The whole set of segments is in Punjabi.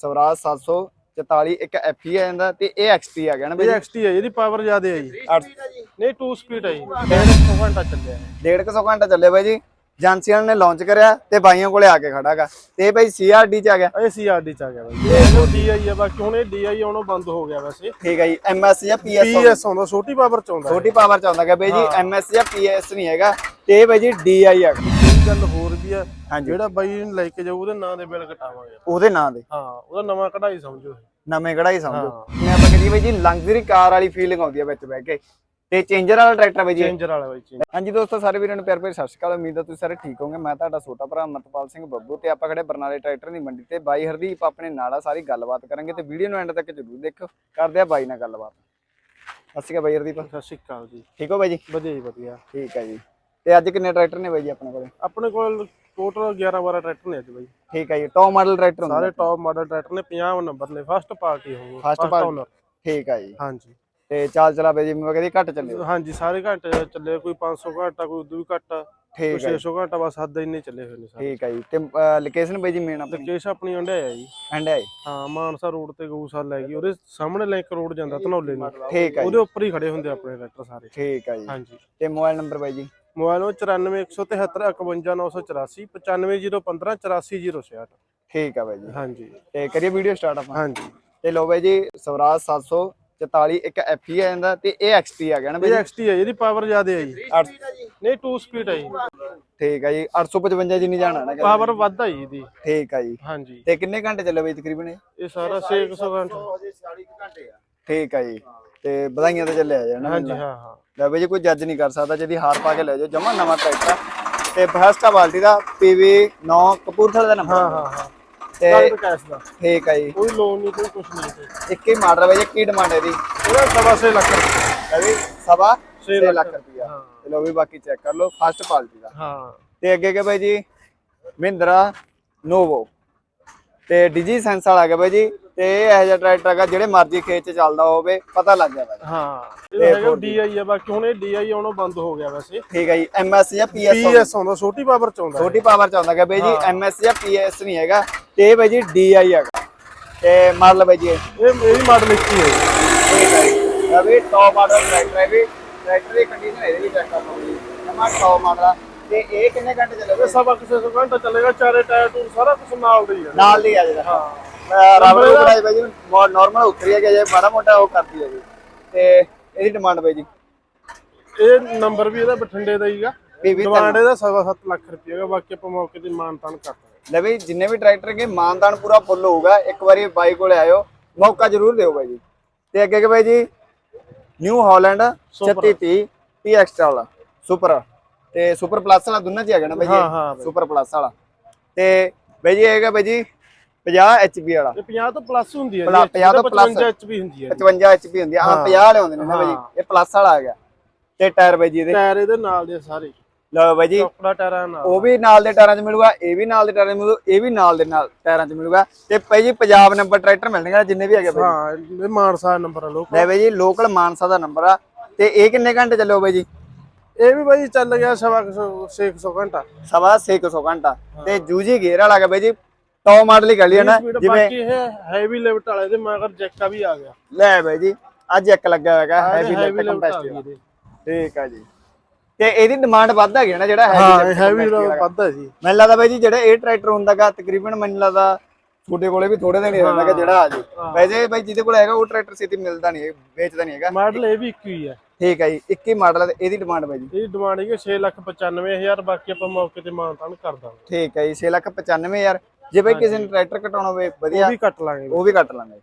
ਸਵਰਾਜ 744 ਇੱਕ ਐਫਈ ਆ ਜਾਂਦਾ ਤੇ ਇਹ ਐਕਸਪੀ ਆ ਗਿਆ ਨਾ ਇਹ ਬਈ ਐਕਸਟੀ ਹੈ ਇਹਦੀ ਪਾਵਰ ਜ਼ਿਆਦਾ ਹੈ ਜੀ। ਨਹੀਂ 2 ਸਪੀਡ ਹੈ ਜੀ। 1.5 ਘੰਟਾ ਚੱਲਿਆ। ਹੈ ਘੰਟਾ ਚੱਲੇ ਬਾਈ ਜੀ। ਨੇ ਲਾਂਚ ਕਰਿਆ ਤੇ ਬਾਈਆਂ ਕੋਲੇ ਆ ਕੇ ਖੜਾਗਾ ਤੇ ਇਹ ਬਾਈ ਸੀਆਰਡੀ ਚ ਆ ਗਿਆ। ਇਹ ਸੀਆਰਡੀ ਚ ਆ ਗਿਆ ਬਾਈ। ਇਹ ਡੀਆਈ ਹੈ ਬਾਕੀ ਹੁਣ ਇਹ ਡੀਆਈ ਆਉਣੋਂ ਬੰਦ ਹੋ ਗਿਆ ਵੈਸੇ। ਠੀਕ ਹੈ ਜੀ ਐਮਐਸ ਜਾਂ ਪੀਐਸ ਪੀਐਸ ਆਉਂਦਾ। ਛੋਟੀ ਪਾਵਰ ਚ ਆਉਂਦਾ। ਛੋਟੀ ਪਾਵਰ ਚ ਆਉਂਦਾ ਹੈ ਬਾਈ ਜੀ ਐਮਐਸ ਜਾਂ ਪੀਐਸ ਨਹੀਂ ਹੈਗਾ। ਤੇ ਇਹ ਬਾਈ ਜੀ ਡੀਆਈ ਆ। ਗੱਲ ਹੋਰ ਵੀ ਹਾਂਜੀ। ਜਿਹੜਾ ਬਾਈ ਨੂੰ ਲੈ ਕੇ ਜਾਊ ਉਹਦੇ ਨਾਂ ਦੇ ਬਿੱਲ ਕਟਾਵਾਂਗੇ ਉਹਦੇ ਨਾਂ ਦੇ? ਹਾਂ ਉਹਦਾ ਨਵਾਂ ਕਢਾਈ ਸਮਝੋ ਨਵੇਂ ਕਢਾਈ ਸਮਝੋ। ਮੈਂ ਆਪਾਂ ਕਹੀਏ ਬਾਈ ਜੀ ਲਗਜ਼ਰੀ ਕਾਰ ਵਾਲੀ ਫੀਲਿੰਗ ਆਉਂਦੀ ਹੈ ਵਿੱਚ ਬਹਿ ਕੇ। ਤੇ ਚੇਂਜਰ ਵਾਲਾ ਟਰੈਕਟਰ ਬਾਈ ਜੀ। ਚੇਂਜਰ ਵਾਲਾ ਬਾਈ ਚੇਂਜਰ। ਹਾਂਜੀ ਦੋਸਤੋ ਸਾਰੇ ਵੀਰਾਂ ਨੂੰ ਪਿਆਰ ਭਰੀ ਸਤਿ ਸ਼੍ਰੀ ਅਕਾਲ। ਉਮੀਦ ਹੈ ਤੁਸੀਂ ਸਾਰੇ ਠੀਕ ਹੋਵੋਗੇ। ਮੈਂ ਤੁਹਾਡਾ ਛੋਟਾ ਭਰਾ ਅਮਰਤਪਾਲ ਸਿੰਘ ਬੱਬੂ ਤੇ ਆਪਾਂ ਖੜੇ ਬਰਨਾਲੇ ਟਰੈਕਟਰ ਦੀ ਮੰਡੀ ਤੇ। ਬਾਈ ਹਰਦੀਪ ਆਪਣੇ ਨਾਲ ਆ ਸਾਰੀ ਗੱਲਬਾਤ ਕਰਾਂਗੇ ਤੇ ਵੀਡੀਓ ਨੂੰ ਐਂਡ ਤੱਕ ਜ਼ਰੂਰ ਦੇਖੋ। ਕਰਦੇ ਆ ਬਾਈ ਨਾਲ ਗੱਲਬਾਤ। ਸਤਿ ਸ਼੍ਰੀ ਅਕਾਲ ਬਾਈ ਹਰਦੀਪ। ਸਤਿ ਸ਼੍ਰੀ ਅਕਾਲ ਜੀ। ਠੀਕ ਹੋ ਬਾਈ ਜੀ? ਵਧੀਆ ਜੀ ਵਧੀਆ। ਠੀਕ ਹੈ ਜੀ। ਤੇ ਅੱਜ ਕਿੰਨੇ ਟਰੈਕਟਰ ਨੇ ਬਾਈ ਜੀ ਆਪਣੇ ਕੋਲੇ? ਆਪਣੇ ਕੋਲ ਟੋਟਲ 11 12 ਟਰੈਕਟਰ ਨੇ ਅੱਜ ਬਾਈ। ਠੀਕ ਹੈ ਜੀ ਟੌਪ ਮਾਡਲ ਟਰੈਕਟਰ ਹੁੰਦੇ ਸਾਰੇ ਟੌਪ ਮਾਡਲ ਟਰੈਕਟਰ ਨੇ 50 ਨੰਬਰ ਨੇ ਫਸਟ ਪਾਰਟੀ ਹੋਊਗਾ party। owner। ਠੀਕ ਹੈ ਜੀ। ਹਾਂਜੀ। ਤੇ ਚਾਲ ਚਲਾ ਬਾਈ ਜੀ ਮੈਂ ਕਹਿੰਦੀ ਘੱਟ ਚੱਲੇ। ਹਾਂਜੀ ਸਾਰੇ ਘੰਟੇ ਚੱਲੇ ਕੋਈ 500 ਘੰਟਾ ਕੋਈ ਉਦੋਂ ਵੀ ਘੱਟ ਠੀਕ ਹੈ 600 ਘੰਟਾ ਬਸ ਹੱਦ ਇੰਨੇ ਚੱਲੇ ਹੋਏ ਨੇ ਸਾਰੇ। ਠੀਕ ਹੈ ਜੀ। ਤੇ ਲੋਕੇਸ਼ਨ ਬਾਈ ਜੀ ਮੇਨ ਆਪਣੀ? ਲੋਕੇਸ਼ ਆਪਣੀ ਹੰਡਿਆ ਜੀ। ਐਂਡ ਹੈ ਹਾਂ ਮਾਨਸਾ ਰੋਡ ਤੇ ਗਊਸ਼ਾਲਾ ਗਈ। ਉਹਦੇ ਸਾਹਮਣੇ ਲਿੰਕ ਰੋਡ ਜਾਂਦਾ ਧਨੌਲੇ ਨੂੰ। ਠੀਕ ਹੈ ਉਹਦੇ ਉੱਪਰ ਹੀ ਖੜੇ ਹੁੰਦੇ ਆਪਣੇ ਟਰੈਕਟਰ ਸਾਰੇ। ਠੀਕ ਹੈ ਜੀ। ਹਾਂਜੀ। ਤੇ ਮੋਬਾਈਲ ਨੰਬਰ ਬਾਈ ਜੀ? ਮੋਬਾਈਲ ਨੰਬਰ 94173 51984 95015 84066 ਠੀਕ ਹੈ ਬਾਈ ਜੀ। ਹਾਂਜੀ। ਤੇ ਕਰੀਏ ਵੀਡੀਓ ਸਟਾਰਟ ਆਪਾਂ। ਹਾਂਜੀ। ਤੇ ਲੋ ਬਾਈ ਜੀ ਸਵਰਾਜ 744 ਇੱਕ ਐਫਈ ਆ ਜਾਂਦਾ ਤੇ ਇਹ ਐਕਸਪੀ ਆ ਗਿਆ ਨਾ ਬਾਈ ਇਹ ਜੀ? ਐਕਸਟੀ ਹੈ ਇਹਦੀ ਪਾਵਰ ਜ਼ਿਆਦਾ ਹੈ ਜੀ। ਨਹੀਂ 2 ਸਪੀਡ ਹੈ ਜੀ। ਠੀਕ ਹੈ ਜੀ 855 ਜਿੰਨੀ ਜਾਣਾ ਨਾ ਪਾਵਰ ਵੱਧ ਹੈ ਜੀ ਇਹਦੀ। ਠੀਕ ਹੈ ਜੀ। ਹਾਂਜੀ। ਤੇ ਕਿੰਨੇ ਘੰਟੇ ਚੱਲੇ ਬਾਈ ਤਕਰੀਬਨ ਇਹ? ਇਹ ਸਾਰਾ 600 ਘੰਟਾ। ਠੀਕ ਹੈ ਜੀ। ਤੇ ਵਧਾਈਆਂ ਤੇ ਚੱਲੇ ਆ ਜਾਣਾ ਹਾਂਜੀ ਹਾਂ ਹਾਂ। ਲੈ ਬਾਈ ਜੀ ਕੋਈ ਜੱਜ ਨਹੀਂ ਕਰ ਸਕਦਾ ਜਿਹਦੀ ਹਾਰ ਪਾ ਕੇ ਲੈ ਜਾਓ ਜਮਾ ਨਵਾਂ ਟਰੈਕਟਰ ਤੇ ਫਸਟਾ ਬਾਲਟੀ ਦਾ ਪੀਵੀ 9 ਕਪੂਰਥਲਾ ਦਾ ਨੰਬਰ ਹਾਂ ਹਾਂ ਹਾਂ। ਤੇ ਕੈਸ਼ ਦਾ। ਠੀਕ ਹੈ ਜੀ। ਕੋਈ ਲੋਨ ਨਹੀਂ ਕੋਈ ਕੁਝ ਨਹੀਂ ਤੇ ਇੱਕ ਹੀ ਮਾਡਲ ਬਾਈ ਜੀ ਕੀ ਡਿਮਾਂਡ ਹੈ ਇਹਦੀ। ਇਹਦਾ ਸਵਾ ਛੇ ਲੱਖ ਰੁਪਏ। ਹੈ ਵੀ ਸਵਾ ਛੇ 6 ਲੱਖ। ਹਾਂ। ਚਲੋ ਵੀ ਬਾਕੀ ਚੈੱਕ ਕਰ ਲਓ ਫਸਟ ਪਾਲਟੀ ਦਾ। ਹਾਂ। ਤੇ ਅੱਗੇ ਕੇ ਬਾਈ ਜੀ ਮਹਿੰਦਰਾ ਨੋਵੋ। ਤੇ ਡਿਜੀ ਸੈਂਸ ਵਾਲਾ ਹੈਗਾ ਬਾਈ ਜੀ ਤੇ ਇਹ ਇਹੋ ਜਿਹਾ ਟਰੈਕਟਰ ਹੈਗਾ ਜਿਹੜੇ ਮਰਜ਼ੀ ਖੇਤ ਚ ਚੱਲਦਾ ਹੋਵੇ ਪਤਾ ਲੱਗ ਜਾਂਦਾ ਜੀ। ਹਾਂ ਇਹ ਹੈਗਾ ਡੀਆਈ ਹੈ ਬਾਕੀ ਹੁਣ ਇਹ ਡੀਆਈ ਆਉਣੋਂ ਬੰਦ ਹੋ ਗਿਆ ਵੈਸੇ। ਠੀਕ ਹੈ ਜੀ ਐਮਐਸ ਜਾਂ ਪੀਐਸ ਪੀਐਸ ਆਉਂਦਾ ਛੋਟੀ ਪਾਵਰ ਚ ਆਉਂਦਾ ਛੋਟੀ ਪਾਵਰ ਚ ਆਉਂਦਾ ਹੈਗਾ ਬਾਈ ਜੀ ਐਮਐਸ ਜਾਂ ਪੀਐਸ ਨਹੀਂ ਹੈਗਾ ਤੇ ਇਹ ਬਾਈ ਜੀ ਡੀਆਈ ਹੈਗਾ। ਤੇ ਮਾਡਲ ਬਾਈ ਜੀ ਇਹ। ਇਹ ਇਹਦੀ ਮਾਡਲ ਇੱਕੀ ਹੈ ਜੀ। ਠੀਕ ਹੈ ਜੀ। ਇਹ ਵੀ ਟੌਪ ਮਾਡਲ ਟਰੈਕਟਰ ਹੈ ਵੀ ਟਰੈਕਟਰ ਦੀ ਕੰਡੀਸ਼ਨ ਇਹਦੇ ਵੀ ਚੈੱਕ ਕਰ ਲਓ ਜੀ। ਜਮਾ ਟੌਪ ਮਾਡਲ ਆ। ਤੇ ਇਹ ਕਿੰਨੇ ਘੰਟੇ ਚੱਲੇਗਾ? ਇਹ ਸਵਾ ਕਿਸੇ ਸੌ ਘੰਟਾ ਚੱਲੇਗਾ ਚਾਰੇ ਟਾਇਰ ਟੂਰ ਸਾਰਾ ਕੁਝ ਨਾਲ ਦਾ ਹੀ ਹੈ। ਨਾਲ ਦੀ ਆ ਜਿਹੜਾ। ਹਾਂ। ਰਬੜ ਦੀ ਕਢਾਈ ਬਾਈ ਜੀ ਨਾਰਮਲ ਉਤਰੀ ਹੈ ਕਿ ਜੇ ਮਾੜਾ ਮੋਟਾ ਉਹ ਕਰਦੀ ਹੈ ਜੀ। ਤੇ ਇਹਦੀ ਡਿਮਾਂਡ ਬਾਈ ਜੀ। ਇਹ ਨੰਬਰ ਵੀ ਇਹਦਾ ਬਠਿੰਡੇ ਦਾ ਹੀਗਾ। ਪੀਵੀ ਡਿਮਾਂਡ ਇਹਦਾ ਸਵਾ ਸੱਤ ਲੱਖ ਰੁਪਏ ਹੈਗਾ ਬਾਕੀ ਆਪਾਂ ਮੌਕੇ ਤੇ ਮਾਨਤਾਨ ਕਰ ਦਾਂਗੇ। ਲੈ ਬਈ ਜਿੰਨੇ ਵੀ ਟਰੈਕਟਰ ਕੇ ਮਾਨਦਾਨ ਪੂਰਾ ਫੁੱਲ ਹੋਊਗਾ। ਇੱਕ ਵਾਰੀ ਬਾਈ ਕੋਲੇ ਆਇਓ ਮੌਕਾ ਜ਼ਰੂਰ ਦਿਓ ਬਾਈ ਜੀ। ਤੇ ਅੱਗੇ ਕੇ ਬਾਈ ਜੀ ਨਿਊ ਹਾਲੈਂਡ 3630 ਟੀ ਐਕਸਟਰਾ ਵਾਲਾ ਸੁਪਰ ਤੇ ਸੁਪਰ ਪਲੱਸ ਵਾਲਾ ਦੋਨਾਂ ਚ ਹੀ ਹੈਗਾ ਨਾ ਬਾਈ ਹਾਂ, ਹਾਂ ਜੀ ਬਾਈ। ਸੁਪਰ ਪਲੱਸ ਵਾਲਾ। ਤੇ ਬਾਈ ਜੀ ਇਹ ਹੈਗਾ ਬਾਈ ਜੀ 50 ਐਚਪੀ ਵਾਲਾ। ਇਹ 50 ਤੋਂ ਪਲੱਸ ਹੁੰਦੀ ਹੈ ਭਲਾ 50 ਤੋਂ plus 55 ਐਚਪੀ ਹੁੰਦੀ ਹੈ 55 ਐਚਪੀ ਹੁੰਦੀ ਆ ਹਾਂ। 50 ਵਾਲੇ ਹੁੰਦੇ ਨੇ ਨਾ ਬਾਈ ਜੀ। ਇਹ ਪਲੱਸ ਵਾਲਾ ਆ ਗਿਆ। ਤੇ ਟਾਇਰ ਬਾਈ ਜੀ ਇਹਦੇ। ਟਾਇਰ ਇਹਦੇ ਨਾਲ ਦੇ ਸਾਰੇ। ਲਓ ਬਾਈ ਜੀ। ਚੌਕੜਾ ਟਾਇਰਾਂ ਨਾਲ। ਉਹ ਵੀ ਨਾਲ ਦੇ ਟਾਇਰਾਂ 'ਚ ਮਿਲੂਗਾ ਇਹ ਵੀ ਨਾਲ ਦੇ ਟਾਇਰਾਂ 'ਚ ਮਿਲੂ ਇਹ ਵੀ ਨਾਲ ਦੇ ਨਾਲ ਟਾਇਰਾਂ 'ਚ ਮਿਲੂਗਾ। ਤੇ ਭਾਈ ਜੀ ਪੰਜਾਬ ਨੰਬਰ ਟਰੈਕਟਰ ਮਿਲਣਗੇ ਜਿੰਨੇ ਵੀ ਹੈਗੇ ਬਾਈ ਹਾਂ ਇਹ ਮਾਨਸਾ ਨੰਬਰ ਆ ਲੋਕ ਲੈ ਬਾਈ ਜੀ ਲੋਕਲ ਮਾਨਸਾ ਦਾ ਨੰਬਰ ਆ। ਤੇ ਇਹ ਕਿੰਨੇ ਘੰਟੇ ਚੱਲਿਓ ਬਾਈ ਜੀ? ਇਹ ਵੀ ਬਾਈ ਚੱਲ ਗਿਆ ਸਵਾ 600 ਘੰਟਾ। ਸਵਾ 600 ਘੰਟਾ। ਤੇ ਜੂਜੀ ਗੇਅਰ ਵਾਲਾ ਹੈਗਾ ਬਾਈ ਜੀ। ਟੌਪ ਮਾਡਲ ਹੀ ਕਰ ਲਿਆ ਨਾ ਜਿਵੇਂ ਬਾਕੀ ਇਹ ਹੈਵੀ ਲਿਫਟ ਵਾਲੇ ਦੇ ਮਗਰ ਜੈਕਾ ਵੀ ਆ ਗਿਆ। ਲੈ ਬਾਈ ਜੀ ਅੱਜ ਇੱਕ ਲੱਗਾ ਹੈਗਾ ਹੈਵੀ ਲਿਫਟ ਆ ਇਹਦੇ। ਠੀਕ ਆ ਜੀ। ਤੇ ਇਹਦੀ ਡਿਮਾਂਡ ਵੱਧ ਹੈਗੀ ਨਾ ਜਿਹੜਾ ਹੈਵੀ ਹੈਵੀ ਵੱਧਦਾ ਜੀ। ਮੈਨੂੰ ਲੱਗਦਾ ਬਾਈ ਜੀ ਜਿਹੜਾ ਇਹ ਟਰੈਕਟਰ ਹੁੰਦਾਗਾ ਤਕਰੀਬਨ ਮੈਨੂੰ ਲੱਗਦਾ ਤੁਹਾਡੇ ਕੋਲੇ ਵੀ ਥੋੜੇ ਦਿਨ ਹੀ ਰਹਿੰਦਾਗਾ ਜਿਹੜਾ ਆ ਜੇ। ਵੈਸੇ ਬਾਈ ਜਿਹਦੇ ਕੋਲ ਹੈਗਾ ਉਹ ਟਰੈਕਟਰ ਛੇਤੀ ਮਿਲਦਾ ਨਹੀਂ ਹੈ ਵੇਚਦਾ ਨਹੀਂ ਹੈਗਾ। ਮਾਡਲ ਇਹ ਵੀ ਇੱਕ ਹੀ ਹੈ ਠੀਕ ਹੈ ਜੀ 21 ਮਾਡਲ ਹੈ ਇਹਦੀ ਡਿਮਾਂਡ ਬਾਈ ਜੀ। ਇਹਦੀ ਡਿਮਾਂਡ ਹੈਗੀ 695000 ਬਾਕੀ ਆਪਾਂ ਮੌਕੇ ਤੇ ਮਾਨਤਾਨ ਕਰ ਦਾਂਗੇ। ਠੀਕ ਹੈ ਜੀ 695000 ਜੇ ਬਾਈ ਕਿਸੇ ਨੇ ਟਰੈਕਟਰ ਕਟਾਉਣਾ ਹੋਵੇ ਵਧੀਆ। ਉਹ ਵੀ ਕੱਟ ਲਾਂਗੇ ਉਹ ਵੀ ਕੱਟ ਲਾਂਗੇ।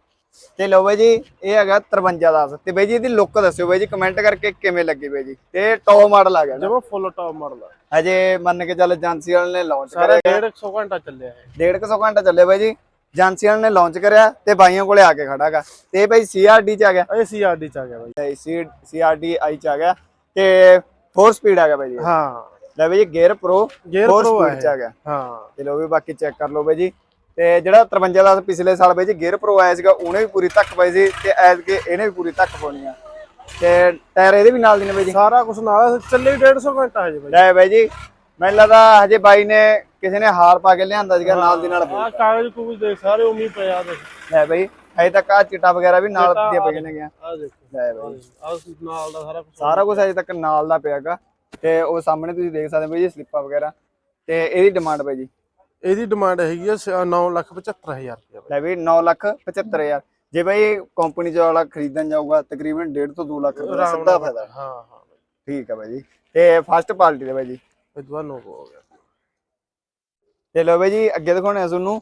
ਤੇ ਲਓ ਬਾਈ ਜੀ ਇਹ ਹੈਗਾ 5310 ਤੇ ਬਾਈ ਜੀ ਇਹਦੀ ਲੁੱਕ ਦੱਸਿਓ ਬਾਈ ਜੀ ਕਮੈਂਟ ਕਰਕੇ ਕਿਵੇਂ ਲੱਗੀ ਬਾਈ ਜੀ। ਤੇ ਟੌਪ ਮਾਡਲ ਆ ਗਿਆ ਨਾ। ਜਮਾ ਫੁੱਲ ਟਾਪ ਮਾਡਲ ਆ। ਹਜੇ ਮੰਨ ਕੇ ਚੱਲ ਏਜੰਸੀ ਵਾਲੇ ਨੇ ਲਾਂਚ ਸਾਰਾ ਕਰਿਆ। 150 ਘੰਟਾ ਚੱਲਿਆ ਹੈ ਡੇਢ ਕੁ ਸੌ ਘੰਟਾ ਚੱਲੇ ਬਾਈ ਜੀ। ਏਜੰਸੀ ਵਾਲੇ ਨੇ ਲਾਂਚ ਕਰਿਆ ਤੇ ਬਾਈਆਂ ਕੋਲੇ ਆ ਕੇ ਖੜਾਗਾ ਤੇ ਬਾਈ ਸੀਆਰਡੀ ਚ ਆ ਗਿਆ। ਇਹ ਸੀਆਰਡੀ ਚ ਆ ਗਿਆ ਬਾਈ। ਸੀਆਰਡੀ ਆਈ ਚ ਆ ਗਿਆ। ਤੇ 4 ਸਪੀਡ ਆ ਗਿਆ ਬਾਈ ਜੀ। ਹਾਂ। ਲੈ ਬਾਈ ਗੇਅਰ ਪ੍ਰੋ 4 Pro ਆ ਗਿਆ। ਹਾਂ। ਤੇ ਲੋ ਵੀ ਬਾਕੀ ਚੈੱਕ ਕਰ ਲਓ ਬਾਈ ਜੀ। ਤੇ ਜਿਹੜਾ 53 ਦਾ ਪਿਛਲੇ ਸਾਲ ਬਾਈ ਜੀ ਗੇਅਰ ਪ੍ਰੋ ਆਇਆ ਸੀਗਾ ਉਹਨੇ ਵੀ ਪੂਰੀ ਧੱਕ ਪਾਈ ਸੀ ਤੇ ਐਸ ਕੇ ਇਹਨੇ ਵੀ ਪੂਰੀ ਧੱਕ ਪਾਉਣੀ ਆ। ਤੇ ਟਾਇਰ ਇਹਦੇ ਵੀ ਨਾਲ ਦੀ ਨੇ ਬਾਈ ਜੀ। ਸਾਰਾ ਕੁਝ ਨਾਲ ਚੱਲੇ 150 ਘੰਟਾ ਹੈ ਜੀ ਬਾਈ। ਲੈ ਬਾਈ ਜੀ ਮੈਨੂੰ ਲੱਗਦਾ ਹਜੇ ਬਾਈ ਨੇ ਕਿਸੇ ਨੇ ਹਾਰ ਪਾ ਕੇ ਲਿਆਂਦਾ ਸੀਗਾ ਨਾਲ ਦੀ ਨਾਲ ਆ ਕਾਗਜ਼ ਕੁਗਜ਼ ਦੇ ਸਾਰੇ ਉਮੀ ਪਏ ਆ ਦੇਖ। ਲੈ ਬਈ ਹਜੇ ਤੱਕ ਆ ਚਿੱਟਾ ਵਗੈਰਾ ਵੀ ਨਾਲ ਦੀਆਂ ਪਈਆਂ ਨੇ ਗਿਆ ਆ ਦੇਖੋ। ਲੈ ਬਈ। ਆ ਨਾਲ ਦਾ ਸਾਰਾ ਕੁਝ ਸਾਰਾ ਕੁਝ ਅਜੇ ਤੱਕ ਨਾਲ ਦਾ ਪਿਆਗਾ ਤੇ ਉਹ ਸਾਹਮਣੇ ਤੁਸੀਂ ਦੇਖ ਸਕਦੇ ਹੋ ਬਈ ਜੀ ਸਲਿੱਪਾਂ ਵਗੈਰਾ ਤੇ ਇਹਦੀ ਡਿਮਾਂਡ ਬਈ ਜੀ। ਇਹਦੀ ਡਿਮਾਂਡ ਹੈਗੀ ਆ 975000 ਰੁਪਏ ਲੈ ਵੀ 9 ਲੱਖ 75000 ਜੇ ਬਈ ਕੰਪਨੀ ਚ ਵਾਲਾ ਖਰੀਦਣ ਜਾਊਗਾ ਤਕਰੀਬਨ 1.5 ਤੋਂ 2 ਲੱਖ ਰੁਪਏ ਦਾ ਸਿੱਧਾ ਫਾਇਦਾ। ਹਾਂ ਹਾਂ ਠੀਕ ਹੈ ਬਾਈ ਜੀ। ਤੇ ਫਸਟ ਪਾਰਟੀ ਦੇ ਬਾਈ ਜੀ। ਇਹ ਦੁਆ ਨੋ ਹੋ ਗਿਆ। ਤੇ ਲਓ ਬਾਈ ਜੀ ਅੱਗੇ ਦਿਖਾਉਣੇ ਆ ਤੁਹਾਨੂੰ।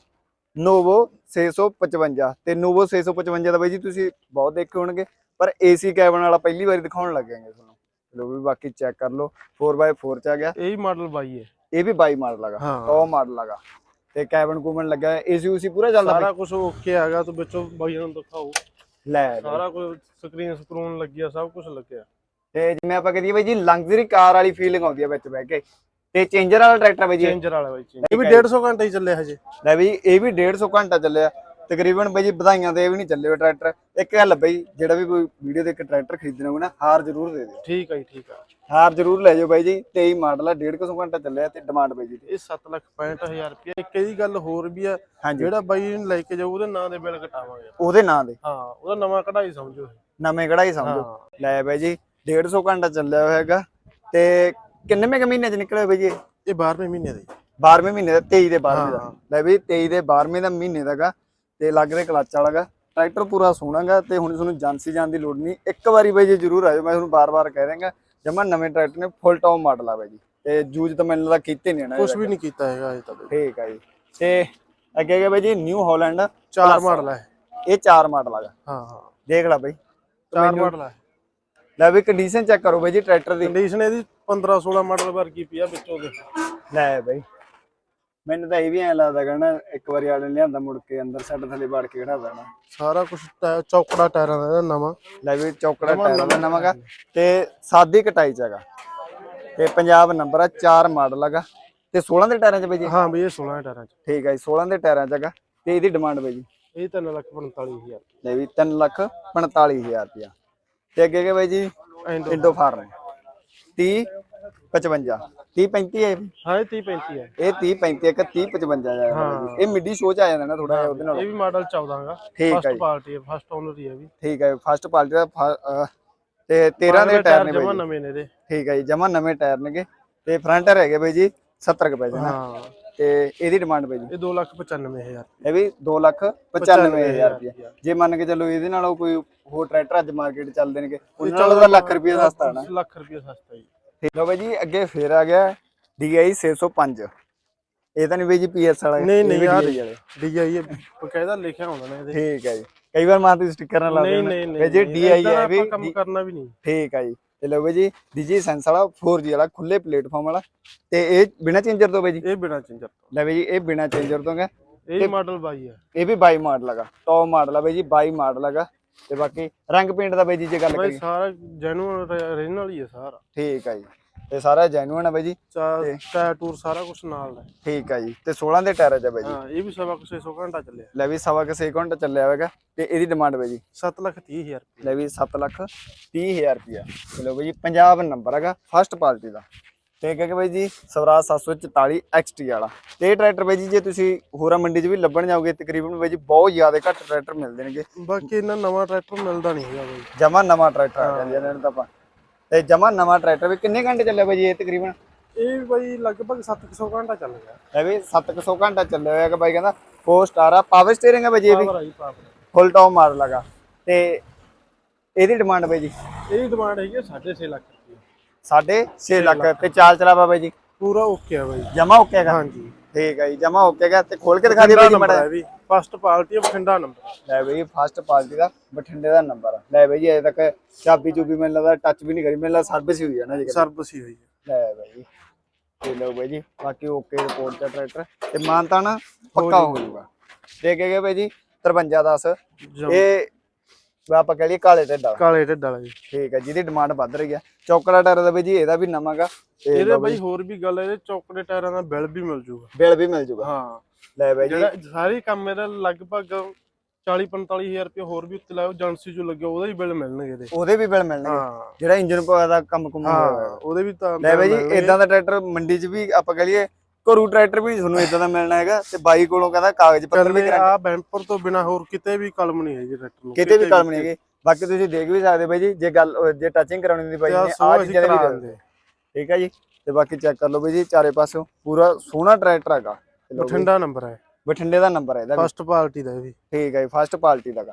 ਨੋਵੋ 655 ਤੇ ਨੋਵੋ 655 ਦਾ ਬਾਈ ਜੀ ਤੁਸੀਂ ਬਹੁਤ ਦੇਖੇ ਹੋਣਗੇ। ਪਰ ਏਸੀ ਕੈਬਨ ਵਾਲਾ ਪਹਿਲੀ ਵਾਰੀ ਦਿਖਾਉਣ ਲੱਗੇਗੇ ਤੁਹਾਨੂੰ। ਲੋ ਵੀ ਬਾਕੀ ਚੈੱਕ ਕਰ ਲਓ। 4x4 ਚ ਆ ਗਿਆ। ਇਹ ਹੀ ਮਾਡਲ ਬਾਈ ਹੈ। ਇਹ ਵੀ 22 ਮਾਡਲ ਲਗਾ ਹਾਂ। ਮਾਡਲ ਲਗਾ ਤੇ ਕੈਬਨ ਕੂਬਨ ਲੱਗਾ ਏਸੀ ਉਸੀ ਪੂਰਾ ਚੱਲਦਾ ਸਾਰਾ ਕੁਝ ਓਕੇ ਹੈਗਾ ਤੇ ਵਿੱਚੋਂ ਬਾਈਆਂ ਨੂੰ ਦਿਖਾਓ। ਬਾਈ? ਲੈ ਬਾਈ। ਸਾਰਾ ਕੁਝ ਸਕਰੀਨ ਸਕਰੂਨ ਲੱਗਿਆ ਸਭ ਕੁਝ ਲੱਗਿਆ। ਤੇ ਜਿਵੇਂ ਆਪਾਂ ਕਹਦੀਏ ਬਾਈ ਜੀ ਲਗਜ਼ਰੀ ਕਾਰ ਵਾਲੀ ਫੀਲਿੰਗ ਆਉਂਦੀ ਹੈ ਵਿੱਚ ਬਹਿ ਕੇ। ਤੇ ਚੇਂਜਰ ਵਾਲਾ ਟਰੈਕਟਰ ਬਾਈ ਜੀ। ਚੇਂਜਰ ਵਾਲਾ ਬਾਈ change। ਇਹ ਵੀ 150 ਘੰਟੇ ਹੀ ਚੱਲਿਆ ਹਜੇ। ਲੈ ਬਈ ਇਹ ਵੀ 150 ਘੰਟਾ ਚੱਲਿਆ। ਤਕਰੀਬਨ ਬਈ ਜੀ ਵਧਾਈਆਂ ਇਹ ਵੀ ਨਹੀਂ ਚੱਲੇ ਹੋਏ ਟਰੈਕਟਰ। ਇੱਕ ਗੱਲ ਬਈ ਜਿਹੜਾ ਵੀ ਕੋਈ ਵੀਡੀਓ ਦੇ ਇੱਕ ਟਰੈਕਟਰ ਖਰੀਦਣਾ ਹੋਵੇ ਨਾ ਹਾਰ ਜ਼ਰੂਰ ਦੇ ਦਿਓ। ਠੀਕ ਹੈ ਜੀ ਠੀਕ ਆ। ਹਾਰ ਜ਼ਰੂਰ ਲੈ ਜਾਓ ਬਾਈ ਜੀ। 23 ਮਾਡਲ ਆ 150 ਘੰਟਾ ਚੱਲਿਆ ਤੇ ਡਿਮਾਂਡ ਬਾਈ ਜੀ। ਦੀ। ਇਹ 765000 ਰੁਪਏ ਇੱਕ ਇਹਦੀ ਗੱਲ ਹੋਰ ਵੀ ਆ ਜਿਹੜਾ ਬਾਈ ਨੂੰ ਲੈ ਕੇ ਜਾਊ ਉਹਦੇ ਨਾਂ ਦੇ ਬਿੱਲ ਕਟਾਵਾਂਗੇ ਉਹਦੇ ਨਾਂ ਦੇ। ਹਾਂ ਉਹਦਾ ਨਵਾਂ ਕਢਾਈ ਸਮਝੋ। ਨਵੇਂ ਕਢਾਈ ਸਮਝੋ। ਹਾਂ। ਲੈ ਬਾਈ ਜੀ 150 ਘੰਟਾ ਚੱਲਿਆ ਹੋਇਆ ਹੈਗਾ। ਤੇ ਕਿੰਨੇ ਕੁ ਮਹੀਨੇ ਚ ਨਿਕਲੇ ਬਾਈ ਜੀ? ਇਹ 12ਵੇਂ ਮਹੀਨੇ ਦਾ ਜੀ 12ਵੇਂ ਮਹੀਨੇ ਦਾ 23 ਦੇ 12ਵੇਂ ਦਾ। ਹਾਂ। ਲੈ ਬਈ 23 ਦੇ 12ਵੇਂ ਦਾ ਮਹੀਨੇ ਦਾਗਾ ਤੇ ਲੱਗ ਰਿਹਾ ਕਲੱਚ ਵਾਲਾਗਾ ਟਰੈਕਟਰ ਪੂਰਾ ਸੋਹਣਾਗਾ ਤੇ ਹੁਣ ਤੁਹਾਨੂੰ ਏਜੰਸੀ ਜਾਣ ਦੀ ਲੋੜ ਨਹੀਂ। ਇੱਕ ਵਾਰੀ ਬਾਈ ਜੀ ਜ਼ਰੂਰ ਆਇਓ ਮੈਂ ਤੁਹਾਨੂੰ ਬਾਰ-ਬਾਰ ਕਹਿ ਦਿਆਂਗਾ ਜਮਾ ਨਵੇਂ ਟਰੈਕਟਰ ਨੇ ਫੁੱਲ ਟੌਪ ਮਾਡਲ ਆ ਬਾਈ ਜੀ। ਤੇ ਜੂਜ ਤਾਂ ਮੈਨੂੰ ਲੱਗਦਾ ਕੀਤੇ ਨਹੀਂ ਨਾ ਕੁਝ ਵੀ ਨਹੀਂ ਕੀਤਾ ਹੈਗਾ ਅਜੇ ਤੱਕ ਠੀਕ ਆ ਜੀ। ਤੇ ਅੱਗੇ ਅੱਗੇ ਬਾਈ ਜੀ ਨਿਊ ਹਾਲੈਂਡ ਚਾਰ ਮਾਡਲ ਹੈ ਇਹ। ਚਾਰ ਮਾਡਲ ਆਗਾ ਹਾਂ ਹਾਂ। ਦੇਖ ਲੈ ਬਾਈ। ਚਾਰ ਮਾਡਲ ਹੈ ਲੈ ਵੀ ਕੰਡੀਸ਼ਨ ਚੈੱਕ ਕਰੋ ਬਾਈ ਜੀ ਟਰੈਕਟਰ ਦੀ। ਕੰਡੀਸ਼ਨ ਇਹਦੀ 15 16 ਮਾਡਲ ਵਰਗੀ ਪਈ ਆ ਵਿੱਚੋਂ ਦੇ। ਲੈ ਬਾਈ। ਮੈਨੂੰ ਤਾਂ ਇਹ ਵੀ ਐਂ ਲੱਗਦਾ ਕਹਿੰਦਾ ਇੱਕ ਵਾਰੀ ਆਲੇ ਲਿਆਂਦਾ ਮੁੜ ਕੇ ਅੰਦਰ ਸੈੱਟ ਥੱਲੇ ਵੜ ਕੇ ਖੜਾ ਦੇਣਾ ਸਾਰਾ ਕੁਝ ਚੌਕੜਾ ਟਾਇਰਾਂ ਦਾ ਇਹਦਾ ਨਵਾਂ। ਲੈ ਵੀ ਚੌਕੜਾ ਟਾਇਰ ਦਾ ਨਵਾਂਗਾ ਤੇ ਸਾਦੀ ਕਟਾਈ ਚ ਹੈਗਾ। ਤੇ ਪੰਜਾਬ ਨੰਬਰ ਆ 4 ਮਾਡਲ ਹੈਗਾ। ਤੇ 16 ਦੇ ਟਾਇਰਾਂ ਚ ਬਈ ਜੀ? ਹਾਂ ਬਈ ਇਹ 16 ਟਾਇਰਾਂ ਚ। ਠੀਕ ਹੈ ਜੀ 16 ਦੇ ਟਾਇਰਾਂ ਚ ਹੈਗਾ। ਤੇ ਇਹਦੀ ਡਿਮਾਂਡ ਬਈ ਜੀ? ਇਹ 3 ਲੱਖ 45000 ਲੈ ਵੀ 3 ਲੱਖ 45000 ਰੁਪਇਆ। ਤੇ ਅੱਗੇ ਅੱਗੇ ਬਈ ਜੀ? ਇੰਡੋ ਫਾਰਮ 30 55 30 35 ਹੈ। ਹਾਂ ਇਹ 30 35 ਹੈ। ਇਹ 30 35 ਇੱਕ 30 55 ਜਾਏਗਾ ਬਈ ਜੀ। ਇਹ ਮਿੱਡੀ ਸੋਚ ਆ ਜਾਂਦਾ ਨਾ ਥੋੜਾ ਜਿਹਾ ਉਹਦੇ ਨਾਲ। ਇਹ ਵੀ ਮਾਡਲ 14 ਗਾ ਠੀਕ ਹੈ ਫਸਟ ਜੀ। ਪਾਰਟੀ ਹੈ ਫਸਟ ਓਨਰ ਹੀ ਹੈ ਵੀ। ਠੀਕ ਹੈ ਫਸਟ ਪਾਰਟੀ ਦਾ ਫ- ਅਹ ਤੇ 13 ਦੇ ਟਾਇਰ ਨੇ ਬਈ ਜਮਾ ਜੀ। ਨਵੇਂ ਨੇ ਇਹਦੇ। ਠੀਕ ਹੈ ਜੀ ਜਮਾ ਨਵੇਂ ਟਾਇਰ ਨੇਗੇ। ਤੇ ਫਰੰਟ ਟਾਇਰ ਹੈਗੇ ਬਈ ਜੀ 70 ਕੁ ਪੈਸੇ ਨਾ ਹਾਂ। ਤੇ ਇਹਦੀ ਡਿਮਾਂਡ ਬਈ ਜੀ। ਇਹ 2 ਲੱਖ 95000 ਇਹ ਵੀ 2 ਲੱਖ 95000 ਰੁਪਏ। ਜੇ ਮੰਨ ਕੇ ਚੱਲੋ ਇਹਦੇ ਨਾਲੋਂ ਕੋਈ ਹੋਰ ਟਰੈਕਟਰ ਅੱਜ ਮਾਰਕੀਟ ਚੱਲਦੇ ਨੇਗੇ ਉਹਨਾਂ ਲੱਖ ਰੁਪਏ ਸਸਤਾ ਨਾ। ਲੱਖ ਰੁਪਏ ਸਸਤਾ ਜੀ। ਠੀਕ ਲੋ ਬਈ ਜੀ ਅੱਗੇ ਫੇਰ ਆ ਗਿਆ DI 605 ਇਹ ਤਾਂ ਨਹੀਂ ਬਈ ਜੀ PS ਵਾਲਾ ਨਹੀਂ ਨਹੀਂ ਯਾਰ DI ਵਾਲੇ। ਡੀਆਈ ਬਕਾਇਦਾ ਲਿਖਿਆ ਹੁੰਦਾ ਨੇ ਇਹਦੇ। ਠੀਕ ਹੈ ਜੀ। ਕਈ ਵਾਰ ਮਾਂ ਸਟicker ਨਾਲ ਲਾ ਨਹੀਂ ਦਿੰਦੇ ਨਹੀਂ ਬਈ ਜੀ ਏਦਾਂ ਹੈ ਵੀ ਕੰਮ ਕਰਨਾ ਵੀ ਨਹੀਂ। ਠੀਕ ਹੈ ਜੀ। ਤੇ ਲੋ ਬਈ ਜੀ DG ਸੈਂਸ ਵਾਲਾ 4G ਵਾਲਾ ਖੁੱਲੇ ਪਲੇਟਫਾਰਮ ਵਾਲਾ। ਤੇ ਇਹ ਬਿਨਾ ਚੇਂਜਰ ਤੋਂ ਬਈ ਜੀ? ਇਹ ਬਿਨਾ ਚੇਂਜਰ ਤੋਂ। ਲੈ ਬਈ ਜੀ ਇਹ ਬਿਨਾ ਚੇਂਜਰ ਤੋਂ ਹੈ ਇਹ ਮਾਡਲ ਬਾਈ ਹੈ ਇਹ ਵੀ 22 ਮਾਡਲ ਹੈਗਾ ਟੌਪ ਮਾਡਲ ਆ ਬਈ ਜੀ 22 ਮਾਡਲ ਹੈਗਾ। ਤੇ ਬਾਕੀ ਰੰਗ ਪੇਂਟ ਦਾ ਬਈ ਜੀ ਜੇ ਗੱਲ ਬਾਈ ਕਰੀਏ। ਸਾਰਾ ਜੈਨੂਅਲ ਓਰੀਜਨਲ ਹੀ ਹੈ ਸਾਰਾ। ਠੀਕ ਹੈ ਜੀ। ਤੇ ਸਾਰਾ ਜੈਨੂਇਨ ਹੈ ਬਈ ਜੀ। ਟਾਇਰ ਟੂਰ ਸਾਰਾ ਕੁਝ ਨਾਲ ਹੈ ਠੀਕ ਹੈ ਜੀ। ਤੇ 16 ਦੇ ਟਾਇਰ ਹੈ ਬਈ ਜੀ। ਹਾਂ ਇਹ ਵੀ ਸਵਾ ਕੁ 600 ਘੰਟਾ ਚੱਲਿਆ। ਲੈ ਵੀ ਸਵਾ ਕੇ 6 ਘੰਟਾ ਚੱਲਿਆ ਹੋਵੇਗਾ ਤੇ ਇਹਦੀ ਡਿਮਾਂਡ ਬਈ ਜੀ। 7 ਲੱਖ 30000 ਰੁਪਏ ਲੈ ਵੀ 7 ਲੱਖ 30000 ਰੁਪਿਆ ਚਲੋ ਬਈ ਜੀ ਪੰਜਾਬ ਨੰਬਰ ਹੈਗਾ ਫਸਟ ਪਾਰਟੀ ਦਾ। ਤੇ ਕਿ ਬਈ ਜੀ ਸਵਰਾਜ 744 XT ਵਾਲਾ। ਤੇ ਇਹ ਟਰੈਕਟਰ ਬਈ ਜੀ ਜੇ ਤੁਸੀਂ ਹੋਰਾਂ ਮੰਡੀ 'ਚ ਵੀ ਲੱਭਣ ਜਾਓਗੇ ਤਕਰੀਬਨ ਬਈ ਜੀ ਬਹੁਤ ਜ਼ਿਆਦਾ ਘੱਟ ਟਰੈਕਟਰ ਮਿਲਦੇ ਨੇਗੇ। ਬਾਕੀ ਇਹਨਾਂ ਨਵਾਂ ਟਰੈਕਟਰ ਮਿਲਦਾ ਨਹੀਂ ਹੈਗਾ ਬਾਈ। ਜਮਾ ਨਵਾਂ ਟਰੈਕਟਰ ਆ ਇਹਨਾਂ ਨੂੰ ਤਾਂ ਆਪਾਂ। ਤੇ ਜਮਾ ਨਵਾਂ ਟਰੈਕਟਰ ਵੀ ਕਿੰਨੇ ਘੰਟੇ ਚੱਲਿਆ ਬਈ ਜੀ ਇਹ ਤਕਰੀਬਨ? ਇਹ ਵੀ ਬਾਈ ਲਗਭਗ 700 ਘੰਟਾ ਚੱਲ ਗਿਆ। ਇਹ ਵੀ 700 ਘੰਟਾ ਚੱਲਿਆ ਹੋਇਆ ਕਿ ਬਾਈ ਕਹਿੰਦਾ 4 ਸਟਾਰ ਆ ਪਾਵਰ ਸਟੀਅਰਿੰਗ ਹੈ ਬਈ ਜੀ ਇਹ ਵੀ? ਫੁੱਲ ਟੌਪ ਮਾਰ ਲਗਾ ਤੇ ਇਹਦੀ ਡਿਮਾਂਡ ਬਈ ਜੀ? ਇਹਦੀ ਡਿਮਾਂਡ ਹੈਗੀ 6.5 ਲੱਖ। ਰੁਪਏ ਸਾਢੇ 6 ਲੱਖ। ਤੇ ਚਾਲ ਚਲਾਵਾ ਬਾਈ ਜੀ? ਪੂਰਾ ਓਕੇ ਹੈ ਬਾਈ। ਜਮਾ ਓਕੇ ਹੈਗਾ। ਹਾਂਜੀ। ਠੀਕ ਹੈ ਜੀ ਜਮਾ ਓਕੇ ਹੈਗਾ। ਤੇ ਖੋਲ ਕੇ ਦਿਖਾ ਦੇ ਬਾਈ ਜੀ ਮੜਾ ਵੀ। ਫਸਟ ਪਾਰਟੀ ਬਠਿੰਡਾ ਨੰਬਰ ਲੈ ਬਈ ਫਸਟ ਪਾਰਟੀ ਦਾ ਬਠਿੰਡੇ ਦਾ ਨੰਬਰ ਆ। ਲੈ ਬਈ ਜੀ ਅਜੇ ਤੱਕ ਚਾਬੀ ਚੂਬੀ ਮੈਨੂੰ ਲੱਗਦਾ ਟੱਚ ਵੀ ਨਹੀਂ ਕਰੀ। ਮੈਨੂੰ ਲੱਗਦਾ ਸਰਵਿਸ ਹੀ ਹੋਈ ਹੈ ਨਾ ਜੀ ਸਰਵਿਸ ਹੀ ਹੋਈ ਹੈ ਲੈ ਬਈ ਤੇ ਲਓ ਬਈ ਜੀ ਬਾਕੀ ਓਕੇ ਰਿਪੋਰਟ ਦਾ ਟਰੈਕਟਰ ਤੇ ਮਾਨਤਾ ਨਾ ਪੱਕਾ ਹੋ ਜਾਊਗਾ ਦੇ ਕੇ ਗਏ ਬਈ ਜੀ 5310 ਜਮ- ਇਹ ਆਪਾਂ ਕਹ ਲਈਏ ਕਾਲੇ ਢਿੱਡ ਵਾਲਾ। ਕਾਲੇ ਢਿੱਡ ਵਾਲਾ ਜੀ। ਠੀਕ ਹੈ ਜਿਹਦੀ ਡਿਮਾਂਡ ਵੱਧ ਰਹੀ ਹੈ। ਚੌਕੜਾ ਟਾਇਰ ਦਾ ਬਈ ਜੀ ਇਹਦਾ ਵੀ ਨਵਾਂਗਾ। ਇਹਦੇ ਬਾਈ ਹੋਰ ਵੀ ਗੱਲ ਇਹਦੇ ਚੌਕੜੇ ਟਾਇਰਾਂ ਦਾ ਬਿੱਲ ਵੀ ਮਿਲ ਜੂਗਾ। ਬਿੱਲ ਵੀ ਮਿਲ ਜੂਗਾ। ਹਾਂ। ਲੈ ਬਈ ਜੀ। ਜਿਹੜਾ ਸਾਰੀ ਕੰਮ ਇਹਦਾ ਲਗਭਗ 40 45000 ਰੁਪਏ ਹੋਰ ਵੀ ਉੱਤੇ ਲਾਓ ਏਜੰਸੀ ਜੋ ਲੱਗਿਆ ਉਹਦਾ ਹੀ ਬਿੱਲ ਮਿਲਣਗੇ ਇਹਦੇ। ਉਹਦੇ ਵੀ ਬਿਲ ਮਿਲਣਗੇ। ਹਾਂ। ਜਿਹੜਾ ਇੰਜਨ ਪਾ ਦਾ ਕੰਮ ਕੁਮ ਹੋਇਆ ਉਹਦੇ ਵੀ ਤਾਂ ਲੈ ਬਾਈ ਜੀ। ਇਦਾਂ ਦਾ ਟਰੈਕਟਰ ਮੰਡੀ 'ਚ ਵੀ ਆਪਾਂ ਕਹ ਲਈਏ ਘਰੂ ਟਰੈਕਟਰ ਵੀ ਤੁਹਾਨੂੰ ਇਦਾਂ ਦਾ ਮਿਲਣਾ ਹੈਗਾ ਤੇ ਬਾਈ ਕੋਲੋਂ ਕਹਿੰਦਾ ਕਾਗਜ਼ ਪੱਤਰ ਵੀ ਕਰਾ ਆ ਬੈਂਪਰ ਤੋਂ ਬਿਨਾ ਹੋਰ ਕਿਤੇ ਵੀ ਕਲਮ ਨਹੀਂ ਹੈਗੀ ਟਰੈਕਟਰ ਨੂੰ। ਕਿਤੇ ਵੀ ਕਲਮ ਨਹੀਂ ਹੈਗੇ। ਬਾਕੀ ਤੁਸੀਂ ਦੇਖ ਵੀ ਸਕਦੇ ਬਾਈ ਜੀ ਜੇ ਗੱਲ ਜੇ ਟੱਚਿੰਗ ਕਰਾਉਣੀ ਹੁੰਦੀ ਬਾਈ ਨੇ ਆ ਚੀਜ਼ਾਂ ਵੀ ਦਿੰਦੇ। ਠੀਕ ਹੈ ਜੀ? ਤੇ ਬਾਕੀ ਚੈੱਕ ਕਰ ਲਓ ਬਾਈ ਜੀ ਚਾਰੇ ਪਾਸੋਂ। ਪੂਰਾ ਸੋਹਣਾ ਟਰੈਕਟਰ ਹੈਗਾ। ਬਠਿੰਡਾ ਨੰਬਰ ਹੈ। ਬਠਿੰਡੇ ਦਾ ਨੰਬਰ ਹੈ ਇਹਦਾ। ਫਸਟ ਪਾਰਟੀ ਦਾ ਇਹ ਵੀ। ਠੀਕ ਹੈ ਜੀ ਫਸਟ ਪਾਰਟੀ ਦਾ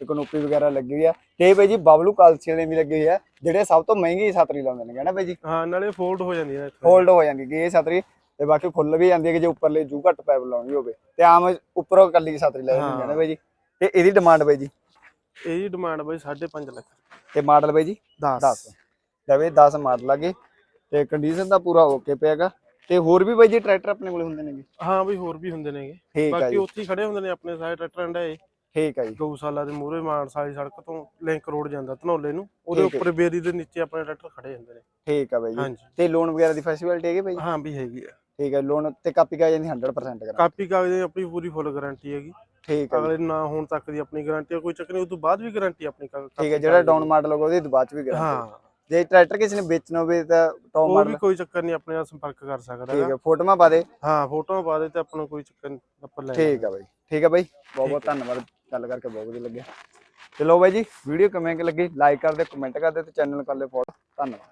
ਤੇ ਕਨੋਪੀ ਵਗੈਰਾ ਲੱਗੀ ਹੋਈ ਆ। ਤੇ ਬਾਈ ਜੀ ਬਬਲੂ ਕਾਲਸੀਆਂ ਦੇ ਵੀ ਲੱਗੀ ਹੋਈ ਆ। ਜਿਹੜੇ ਸਭ ਤੋਂ ਮਹਿੰਗੀ ਛਤਰੀ ਲਾਉਂਦੇ ਨੇ ਕਹਿੰਦਾ ਬਾਈ ਜੀ। ਹਾਂ ਨਾਲੇ ਫੋਲਡ ਹੋ ਜਾਂਦੀ ਹੈ। ਹੋਲਡ ਹੋ ਜਾਂਦੀ ਕਿ ਇਹ ਛਤਰੀ। ਤੇ ਬਾਕੀ ਖੁੱਲ ਵੀ ਜਾਂਦੀ ਹੈ ਕਿ ਜੇ ਉੱਪਰਲੇ ਜੂ ਘੱਟ ਪੈਪ ਲਾਉਣੀ ਹੋਵੇ ਤੇ ਆਮ ਉੱਪਰੋਂ ਕੱਲੀ ਛਤਰੀ ਲੈ ਜਾਂਦੇ ਨੇ ਬਾਈ ਜੀ? ਤੇ ਇਹਦੀ ਡਿਮਾਂਡ ਬਾਈ ਜੀ? ਇਹਦੀ ਡਿਮਾਂਡ ਬਾਈ 5.5 ਲੱਖ। ਤੇ ਮਾਡਲ ਬਾਈ ਜੀ? 10 10 ਲੈ ਬਈ 10 ਮਾਡਲ ਲੱਗੇ ਤੇ ਕੰਡੀਸ਼ਨ ਦਾ ਪੂਰਾ ਓਕੇ ਪਿਆਗਾ। ਤੇ ਹੋਰ ਵੀ ਬਾਈ ਜੀ ਟਰੈਕਟਰ ਆਪਣੇ ਕੋਲ ਹੁੰਦੇ ਨੇਗੇ? ਹਾਂ ਬਈ ਹੋਰ ਵੀ ਹੁੰਦੇ ਨੇਗੇ। ਬਾਕੀ ਉੱਥੇ ਹੀ ਖੜੇ ਹੁੰਦੇ ਨੇ ਆਪਣੇ ਸਾਰੇ ਟਰੈਕਟਰ ਅੰਡੇ ਠੀਕ ਆ ਜੀ। ਗਊਸ਼ਾਲਾ ਦੇ ਮੂਹਰੇ ਮਾਨਸਾ ਵਾਲੀ ਸੜਕ ਤੋਂ ਲਿੰਕ ਰੋਡ ਜਾਂਦਾ ਧਨੌਲੇ ਨੂੰ। ਉਹਦੇ ਹੈ। ਉੱਪਰ ਬੇਰੀ ਦੇ ਨੀਚੇ ਆਪਣੇ ਟਰੈਕਟਰ ਖੜੇ ਹੁੰਦੇ ਨੇ। ਠੀਕ ਆ ਬਾਈ ਜੀ। ਤੇ ਲੋਨ ਵਗੈਰਾ ਦੀ ਫੈਸਿਲਿਟੀ ਹੈਗੀ ਬਾਈ ਹਾਂ ਵੀ ਹੈਗੀ ਆ। ਠੀਕ ਹੈ ਲੋਨ ਤੇ ਕਾਪੀ ਕਾ ਜਾਂਦੀ 100% ਕਰਾ ਕਾਪੀ ਕਾਗਜ਼ ਦੀ ਆਪਣੀ ਪੂਰੀ ਫੁੱਲ ਗਾਰੰਟੀ ਹੈਗੀ। ਠੀਕ ਜੀ। ਅਗਲੇ ਨਾ ਹੋਣ ਤੱਕ ਦੀ ਆਪਣੀ ਗਾਰੰਟੀ ਕੋਈ ਚੱਕਰ ਨਹੀਂ ਉਸ ਤੋਂ ਬਾਅਦ ਵੀ ਗਾਰੰਟੀ ਆਪਣੀ ਠੀਕ ਹੈ ਜਿਹੜਾ ਕਾਗਜ਼ ਡਾਊਨ ਦੀ। ਮਾਡਲ ਹੋਗਾ ਉਹਦੀ ਬਾਅਦ ਚ ਵੀ ਗਾਰੰਟੀ ਹਾਂ। ਜੇ ਟਰੈਕਟਰ ਕਿਸੇ ਨੇ ਵੇਚਣਾ ਹੋਵੇ ਤਾਂ ਟੌਪ ਉਹ ਵੀ ਮਾਡਲ ਕੋਈ ਚੱਕਰ ਨਹੀਂ ਆਪਣੇ ਨਾਲ ਸੰਪਰਕ ਕਰ ਸਕਦਾ ਠੀਕ। ਹੈ ਫੋਟੋਆਂ ਪਾ ਦੇ। ਹਾਂ ਫੋਟੋਆਂ ਪਾ ਦੇ ਤੇ ਆਪਾਂ ਨੂੰ ਕੋਈ ਚੱਕਰ ਨਹੀਂ ਆਪਾਂ ਲੈ ਠੀਕ ਆ ਬਾਈ ਠੀਕ ਆ ਬਾਈ ਬਹੁਤ ਬਹੁਤ ਧੰਨਵਾਦ ਗੱਲ ਕਰਕੇ ਬਹੁਤ ਵਧੀਆ ਲੱਗਿਆ। ਚਲੋ ਬਾਈ ਜੀ ਵੀਡੀਓ ਕਿਵੇਂ ਕਿ ਲੱਗੀ ਲਾਈਕ ਕਰ ਦਿਓ ਕਮੈਂਟ ਕਰ ਦਿਓ ਤੇ ਚੈਨਲ ਕਰ ਲਿਓ ਫੋਲੋ ਧੰਨਵਾਦ।